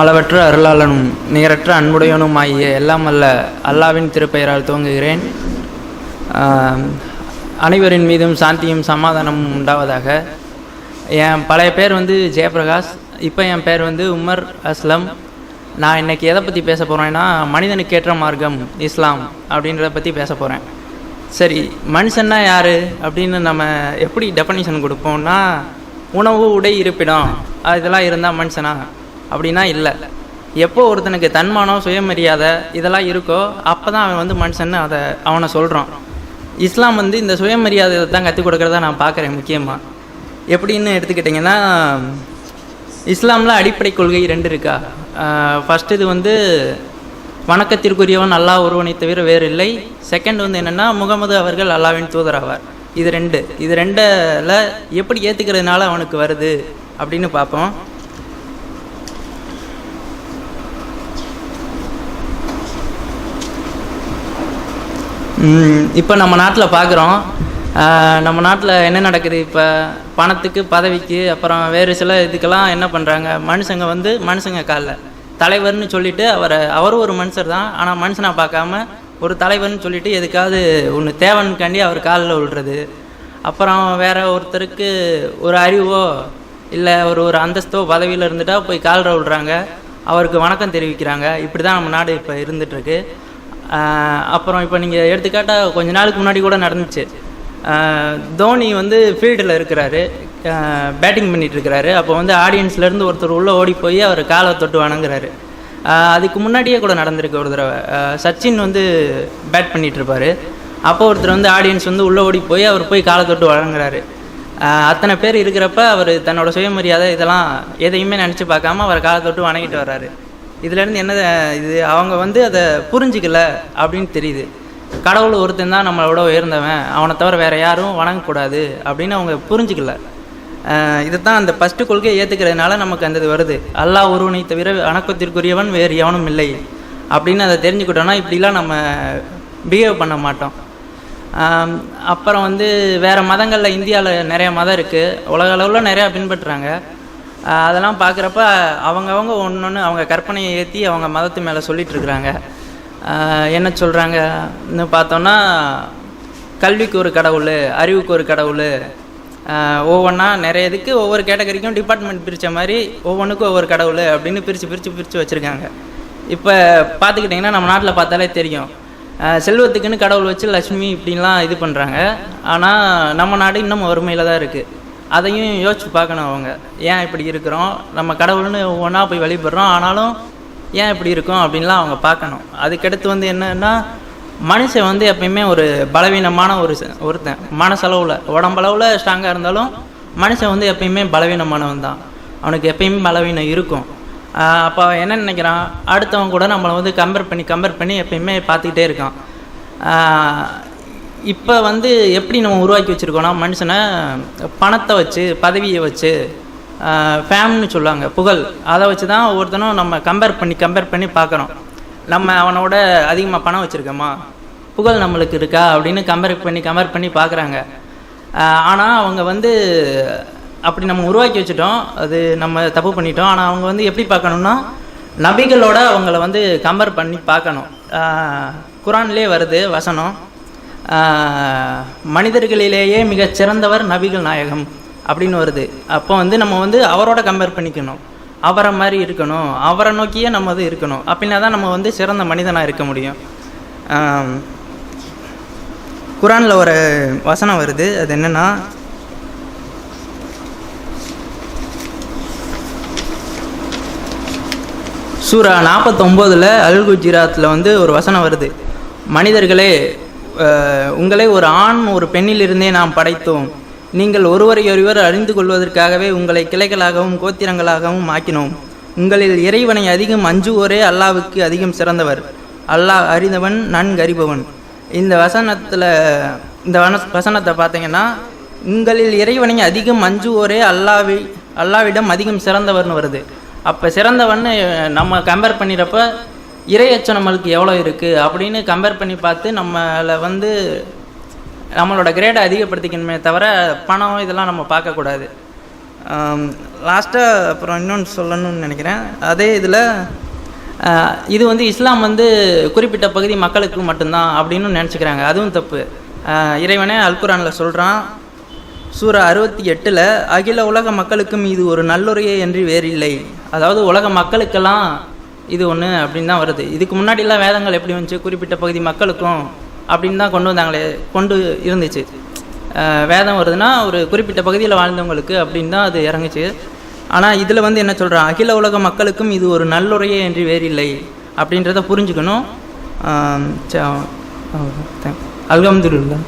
அளவற்ற அருளாளனும் நிகரற்ற அன்புடையவனும் ஆகிய எல்லாம் அல்ல அல்லாவின் திருப்பெயரால் துவங்குகிறேன். அனைவரின் மீதும் சாந்தியும் சமாதானமும் உண்டாவதாக. என் பழைய பேர் வந்து ஜெயபிரகாஷ். இப்போ என் பேர் வந்து உமர் அஸ்லம். நான் இன்னைக்கு எதை பற்றி பேச போகிறேன்னா மனிதனுக்கு ஏற்ற மார்க்கம் இஸ்லாம் அப்படின்றத பற்றி பேச போகிறேன் சரி மனுஷன்னா யார் அப்படின்னு நம்ம எப்படி டெஃபனிஷன் கொடுப்போம்னா உணவு உடை இருப்பிடம். இதெல்லாம் இருந்தால் மனுஷனா? அப்படின்னா இல்லை. எப்போ ஒருத்தனுக்கு தன்மானம் சுயமரியாதை இதெல்லாம் இருக்கோ அப்போ தான் அவன் வந்து மனுஷன்னு அதை அவனை சொல்கிறான் இஸ்லாம் வந்து இந்த சுயமரியாதை தான் கற்றுக் கொடுக்குறதா நான் பார்க்குறேன் முக்கியமாக எப்படின்னு எடுத்துக்கிட்டிங்கன்னா இஸ்லாமில் அடிப்படை கொள்கை ரெண்டு இருக்கா? ஃபஸ்ட் இது வந்து வணக்கத்திற்குரியவன் அல்லாஹ் ஒருவனை தவிர வேறு இல்லை. செகண்ட் வந்து என்னென்னா முகமது அவர்கள் அல்லாவின் தூதராவார் இது ரெண்டு. இது ரெண்டில் எப்படி ஏற்றுக்கிறதுனால அவனுக்கு வருது அப்படின்னு பார்ப்போம். இப்போ நம்ம நாட்டில் பார்க்குறோம் நம்ம நாட்டில் என்ன நடக்குது இப்போ? பணத்துக்கு பதவிக்கு அப்புறம் வேறு சில இதுக்கெல்லாம் என்ன பண்ணுறாங்க மனுஷங்க வந்து மனுஷங்க காலில். தலைவர்னு சொல்லிட்டு அவரை அவரும் ஒரு மனுஷர் தான். ஆனால் மனுஷனாக பார்க்காம ஒரு தலைவர்னு சொல்லிட்டு எதுக்காவது ஒன்று தேவனுக்காண்டி அவர் காலில் விழுறது அப்புறம் வேற ஒருத்தருக்கு ஒரு அறிவோ இல்லை ஒரு ஒரு அந்தஸ்தோ பதவியில் இருந்துட்டா போய் காலில் விழுறாங்க அவருக்கு வணக்கம் தெரிவிக்கிறாங்க. இப்படி தான் நம்ம நாடு இப்போ இருந்துகிட்ருக்கு அப்புறம் இப்போ நீங்கள் எடுத்துக்காட்டால் கொஞ்ச நாளுக்கு முன்னாடி கூட நடந்துச்சு. தோனி வந்து ஃபீல்டில் இருக்கிறாரு. பேட்டிங் பண்ணிட்டு இருக்கிறாரு. அப்போ வந்து ஆடியன்ஸ்லேருந்து ஒருத்தர் உள்ளே ஓடி போய் அவர் காலை தொட்டு வணங்குறாரு அதுக்கு முன்னாடியே கூட நடந்திருக்கு ஒரு தடவை. சச்சின் வந்து பேட் பண்ணிட்டு அப்போ ஒருத்தர் வந்து ஆடியன்ஸ் வந்து உள்ளே ஓடி போய் அவர் போய் காலை தொட்டு வணங்குறாரு அத்தனை பேர் இருக்கிறப்ப அவர் தன்னோட சுயமரியாதை இதெல்லாம் எதையுமே நினச்சி பார்க்காம அவர் காலை தொட்டு வணங்கிட்டு வர்றாரு. இதுலேருந்து என்ன இது அவங்க வந்து அதை புரிஞ்சிக்கல அப்படின்னு தெரியுது. கடவுள் ஒருத்தன் தான் நம்மளோட உயர்ந்தவன். அவனை தவிர வேறு யாரும் வணங்கக்கூடாது அப்படின்னு அவங்க புரிஞ்சிக்கல. இதை தான் அந்த ஃபஸ்ட்டு கொள்கையை ஏற்றுக்கிறதுனால நமக்கு அந்த இது வருது. அல்லாஹ் ஒருவனை தவிர வணக்கத்திற்குரியவன் வேறு எவனும் இல்லை அப்படின்னு அதை தெரிஞ்சுக்கிட்டோம்னா இப்படிலாம் நம்ம பிஹேவ் பண்ண மாட்டோம். அப்புறம் வந்து வேறு மதங்களில் இந்தியாவில் நிறைய மதம் இருக்குது உலக அளவில் நிறையா பின்பற்றுறாங்க. அதெல்லாம் பார்க்குறப்ப அவங்கவங்க ஒன்று ஒன்று அவங்க கற்பனையை ஏற்றி அவங்க மதத்து மேலே சொல்லிகிட்ருக்குறாங்க என்ன சொல்கிறாங்கன்னு பார்த்தோன்னா கல்விக்கு ஒரு கடவுள் அறிவுக்கு ஒரு கடவுள். ஒவ்வொன்றா நிறைய இதுக்கு ஒவ்வொரு கேட்டகரிக்கும் டிபார்ட்மெண்ட் பிரித்த மாதிரி ஒவ்வொன்றுக்கும் ஒவ்வொரு கடவுள் அப்படின்னு பிரித்து பிரித்து பிரித்து வச்சுருக்காங்க. இப்போ பார்த்துக்கிட்டிங்கன்னா நம்ம நாட்டில் பார்த்தாலே தெரியும். செல்வத்துக்குன்னு கடவுள் வச்சு லக்ஷ்மி இப்படின்லாம் இது பண்ணுறாங்க ஆனால் நம்ம நாடு இன்னும் வறுமையில் தான் இருக்குது அதையும் யோசிச்சு பார்க்கணும் அவங்க. ஏன் இப்படி இருக்கிறோம்? நம்ம கடவுள்னு ஒன்றா போய் வழிபடுறோம். ஆனாலும் ஏன் இப்படி இருக்கும் அப்படின்லாம் அவங்க பார்க்கணும். அதுக்கடுத்து வந்து என்னன்னா மனுஷன் வந்து எப்பயுமே ஒரு பலவீனமான ஒரு ஒருத்தன். மனசளவில் உடம்பளவில் ஸ்ட்ராங்காக இருந்தாலும் மனுஷன் வந்து எப்பயுமே பலவீனமானவன் தான். அவனுக்கு எப்பயுமே பலவீனம் இருக்கும். அப்போ என்ன நினைக்கிறான்? அடுத்தவங்க கூட நம்மளை வந்து கம்பேர் பண்ணி கம்பேர் பண்ணி எப்பயுமே பார்த்துக்கிட்டே இருக்கான். இப்போ வந்து எப்படி நம்ம உருவாக்கி வச்சுருக்கோன்னா மனுஷனை பணத்தை வச்சு பதவியை வச்சு ஃபேம்னு சொல்லுவாங்க புகழ். அதை வச்சு தான் ஒவ்வொருத்தனும் நம்ம கம்பேர் பண்ணி கம்பேர் பண்ணி பார்க்குறோம் நம்ம அவனோட அதிகமாக பணம் வச்சுருக்கோமா? புகழ் நம்மளுக்கு இருக்கா? அப்படின்னு கம்பேர் பண்ணி கம்பேர் பண்ணி பார்க்குறாங்க. ஆனால் அவங்க வந்து அப்படி நம்ம உருவாக்கி வச்சுட்டோம். அது நம்ம தப்பு பண்ணிட்டோம். ஆனால் அவங்க வந்து எப்படி பார்க்கணும்னா நபிகளோட அவங்கள வந்து கம்பேர் பண்ணி பார்க்கணும். குரான்லேயே வருது வசனம். மனிதர்களிலேயே மிகச் சிறந்தவர் நபிகள் நாயகம் அப்படின்னு வருது. அப்போ வந்து நம்ம வந்து அவரோட கம்பேர் பண்ணிக்கணும். அவரை மாதிரி இருக்கணும். அவரை நோக்கியே நம்ம வந்து இருக்கணும். அப்படின்னா தான் நம்ம வந்து சிறந்த மனிதனாக இருக்க முடியும். குரானில் ஒரு வசனம் வருது. அது என்னென்னா சூரா நாற்பத்தொம்போதில் அல் குஜராத்தில் வந்து ஒரு வசனம் வருது. மனிதர்களே உங்களை ஒரு ஆண் ஒரு பெண்ணிலிருந்தே நாம் படைத்தோம். நீங்கள் ஒருவரை ஒருவர் அறிந்து கொள்வதற்காகவே உங்களை கிளைகளாகவும் கோத்திரங்களாகவும் ஆக்கினோம். உங்களில் இறைவனை அதிகம் அஞ்சுவோரே அல்லாவுக்கு அதிகம் சிறந்தவர். அல்லாஹ் அறிந்தவன் நன்கறிபவன். இந்த வசனத்தில் இந்த வன வசனத்தை பார்த்தீங்கன்னா உங்களில் இறைவனை அதிகம் அஞ்சுவோரே அல்லாவி அல்லாவிடம் அதிகம் சிறந்தவர்னு வருது. அப்போ சிறந்தவன்னு நம்ம கம்பேர் பண்ணிடுறப்ப இறையச்சம் நம்மளுக்கு எவ்வளோ இருக்குது அப்படின்னு கம்பேர் பண்ணி பார்த்து நம்மளை வந்து நம்மளோட கிரேடை அதிகப்படுத்திக்கணுமே தவிர பணம் இதெல்லாம் நம்ம பார்க்கக்கூடாது. லாஸ்ட்டாக அப்புறம் இன்னொன்று சொல்லணும்னு நினைக்கிறேன். அதே இதில் இது வந்து இஸ்லாம் வந்து குறிப்பிட்ட பகுதி மக்களுக்கு மட்டும்தான் அப்படின்னு நினச்சிக்கிறாங்க. அதுவும் தப்பு. இறைவனே அல்குரானில் சொல்கிறான் சூரா அறுபத்தி எட்டில் அகில உலக மக்களுக்கும் இது ஒரு நல்லுறையே என்று வேறில்லை. அதாவது உலக மக்களுக்கெல்லாம் இது ஒன்று அப்படின்னு தான் வருது. இதுக்கு முன்னாடிலாம் வேதங்கள் எப்படி வந்துச்சு குறிப்பிட்ட பகுதி மக்களுக்கும் அப்படின்னு தான் கொண்டு வந்தாங்களே கொண்டு இருந்துச்சு. வேதம் வருதுன்னா ஒரு குறிப்பிட்ட பகுதியில் வாழ்ந்தவங்களுக்கு அப்படின்னு தான் அது இறங்குச்சு. ஆனால் இதில் வந்து என்ன சொல்கிறான் அகில உலக மக்களுக்கும் இது ஒரு நல்லுறையே என்று வேறில்லை அப்படின்றத புரிஞ்சுக்கணும். அல்ஹம்துலில்லாஹ்.